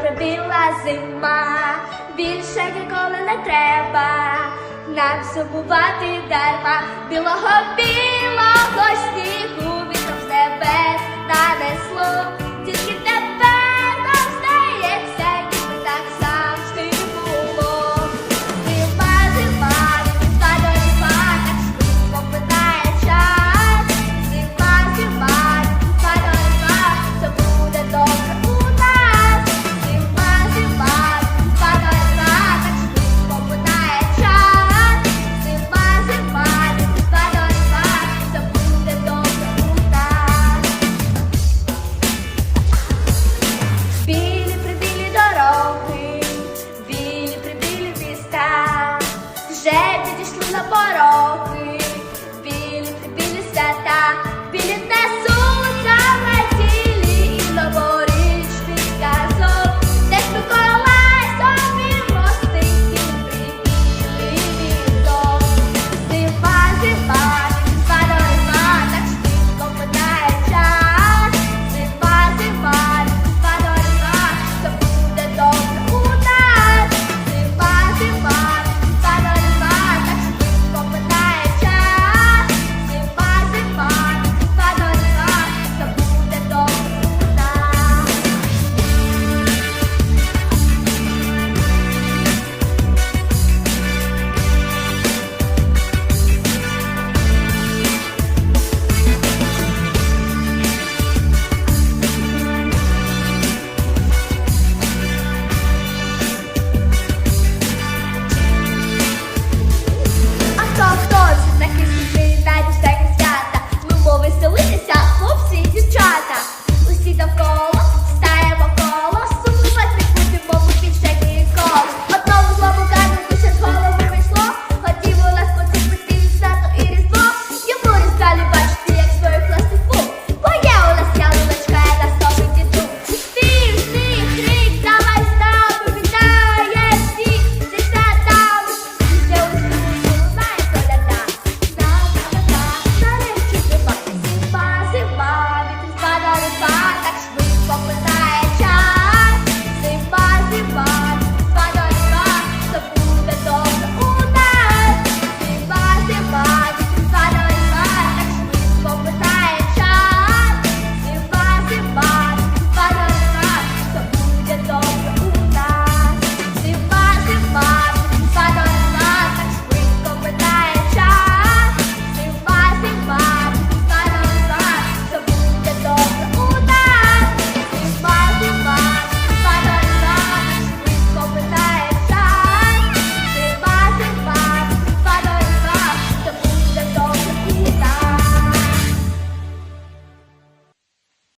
Пробігла, пробігла зима, більше ніколи не треба нам сумувати дарма.